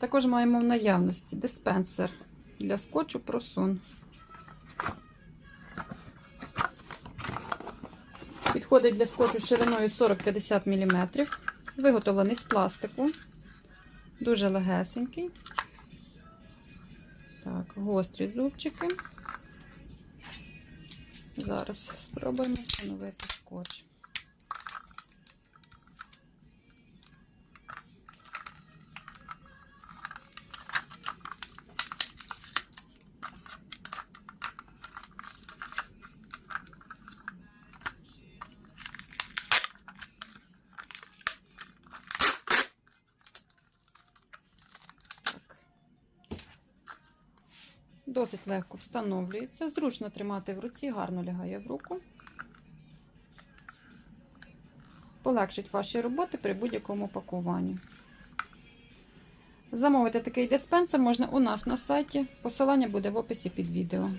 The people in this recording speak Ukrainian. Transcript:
Також маємо в наявності диспенсер для скотчу просун. Підходить для скотчу шириною 40-50 мм. Виготовлений з пластику. Дуже легесенький. Так, гострі зубчики. Зараз спробуємо встановити скотч. Досить легко встановлюється. Зручно тримати в руці, гарно лягає в руку. Полегшить ваші роботи при будь-якому пакуванні. Замовити такий диспенсер можна у нас на сайті. Посилання буде в описі під відео.